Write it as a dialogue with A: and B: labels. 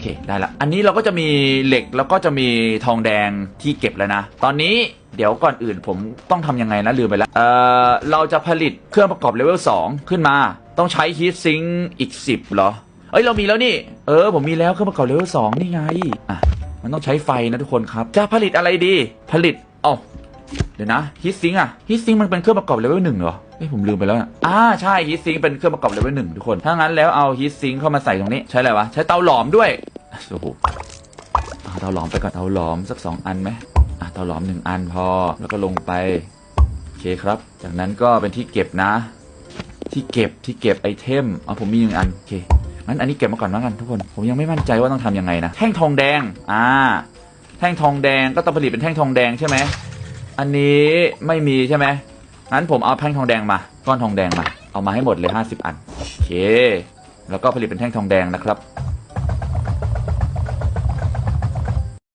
A: เคได้ละ อันนี้เราก็จะมีเหล็กแล้วก็จะมีทองแดงที่เก็บแล้วนะ ตอนนี้เดี๋ยวก่อนอื่นผมต้องทำยังไงนะลืมไปแล้วเอ่อเราจะผลิตเครื่องประกอบเลเวล2ขึ้นมา ต้องใช้ฮีทซิงอีก 10เหรอ เอ้ยเรามีแล้วนี่ เออ ผมมีแล้วเครื่องประกอบเลเวล2นี่ไง อะ มันต้องใช้ไฟนะทุกคนครับ จะผลิตอะไรดี ผลิตอ๋อเดี๋ยวนะฮีทซิงอะฮีทซิงมันเป็นเครื่องประกอบเลเวลหนึ่งเหรอเอ้ยผมลืมไปแล้วอะอ่าใช่ฮีทซิงเป็นเครื่องประกอบเลเวลหนึ่งทุกคน ถ้างั้นแล้วเอาฮีทซิงเข้ามาใส่ตรงนี้ ใช้อะไรวะ ใช้เตาหลอมด้วย โอ้โหเอาเตาหลอมไปก่อนเตาหลอมสักสองอันไหมอะเตาหลอมหนึ่งอันพอแล้วก็ลงไปโอเคครับ จากนั้นก็เป็นที่เก็บนะ ที่เก็บที่เก็บไอเทมเอ๋อผมมีหนึ่งอันโอเคงั้นอันนี้เก็บมาก่อนแล้วกันทุกคน ผมยังไม่มั่นใจว่าต้องทำยังไงนะแท่งทองแดงอ่าแท่งทองแดงก็ต้องผลิตเป็นแท่งทองแดงใช่ไหมอันนี้ไม่มีใช่ไหมงั้นผมเอาแท่งทองแดงมา ก้อนทองแดงมา เอามาให้หมดเลย 50 อัน โอเค แล้วก็ผลิตเป็นแท่งทองแดงนะครับ